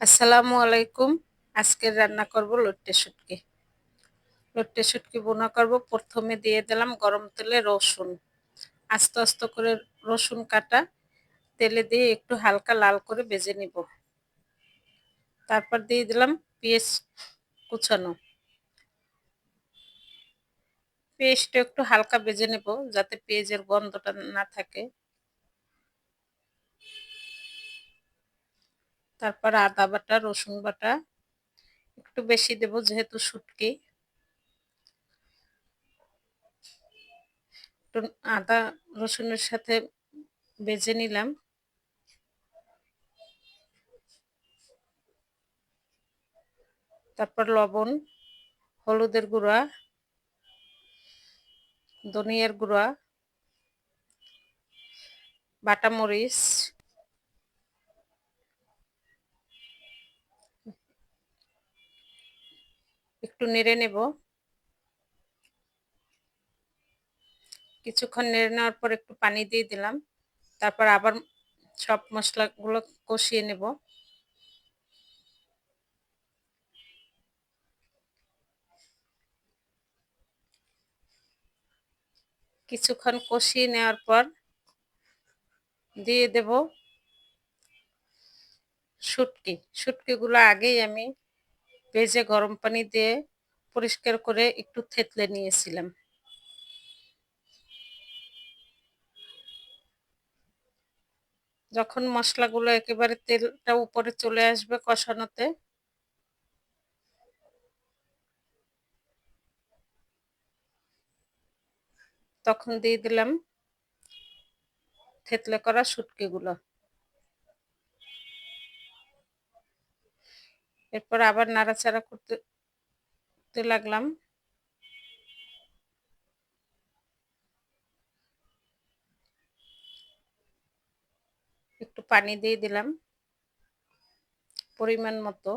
আসসালামু আলাইকুম। আজকের রান্না করব লট্টে শুটকি। লট্টে শুটকি বোনা করব। প্রথমে দিয়ে দিলাম গরম তেলে রসুন। আস্তে আস্তে করে রসুন কাটা। তেলে দিয়ে একটু হালকা লাল করে বেজে নিব। তারপর দিয়ে দিলাম পেঁয়াজ কুচানো। পেঁয়াজটা একটু হালকা বেজে নেব যাতে পেঁয়াজের গন্ধটা না থাকে। তারপর আদা বাটা, রসুন বাটা, একটু বেশি দেব যেহেতু শুটকি। একটু আদা, রসুনের সাথে বেজে নিলাম। তারপর লবণ, হলুদের গুঁড়া, ধনিয়ার গুঁড়া, বাটা মরিচ একটু নেড়ে নেব। কিছুক্ষণ নেড়ে নেওয়ার পর একটু পানি দিয়ে দিলাম। তারপর আবার সব মশলাগুলো কষিয়ে নেব। কিছুক্ষণ কষিয়ে নেওয়ার পর দিয়ে দেব শুটকি। শুটকিগুলো আগেই আমি ভেজে গরম পানি দিয়ে পরিষ্কার করে একটু থেতলে নিয়েছিলাম। যখন মশলাগুলো একেবারে তেলটা উপরে চলে আসবে কষানোতে, তখন দিয়ে দিলাম থেতলে করা শুটকিগুলো। এরপর আবার নাড়াচাড়া করতে লাগলাম। একটু পানি দিয়ে দিলাম পরিমাণ মতো।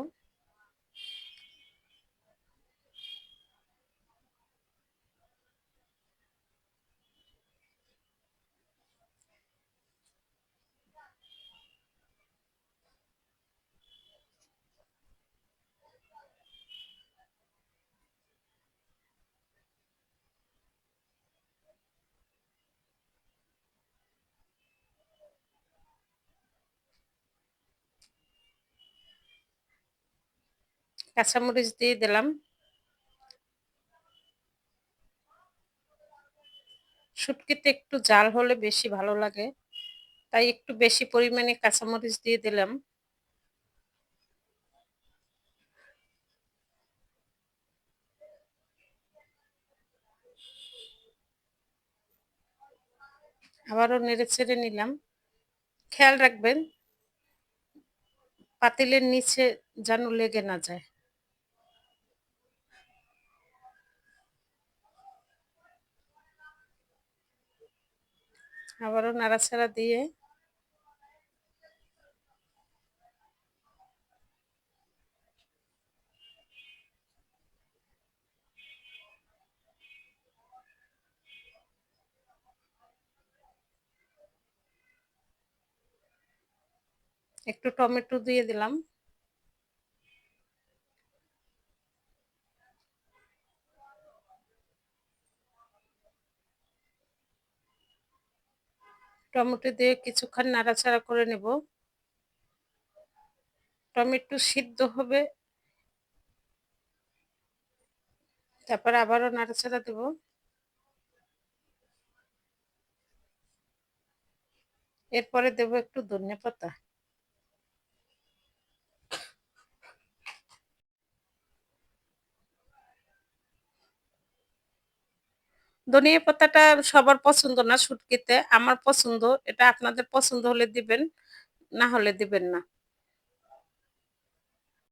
কাঁচামরিচ দিয়ে দিলাম। শুটকিতে একটু জাল হলে বেশি ভালো লাগে, তাই একটু বেশি পরিমাণে কাঁচামরিচ দিয়ে দিলাম। আবারও নেড়ে ছেড়ে নিলাম। খেয়াল রাখবেন, পাতিলের নিচে যেন লেগে না যায়। আবারও নাড়াচাড়া দিয়ে একটু টমেটো দিয়ে দিলাম। টমেটো দিয়ে কিছুক্ষণ নাড়াচাড়া করে নেব। টমেটো সিদ্ধ হবে। তারপর আবারও নাড়াচাড়া দেব। এরপরে দেব একটু ধনে পাতা ধনিয়া পাতাটা সবার পছন্দ না, শুটকিতে। আমার পছন্দ, এটা আপনাদের পছন্দ হলে দিবেন, না হলে দিবেন না।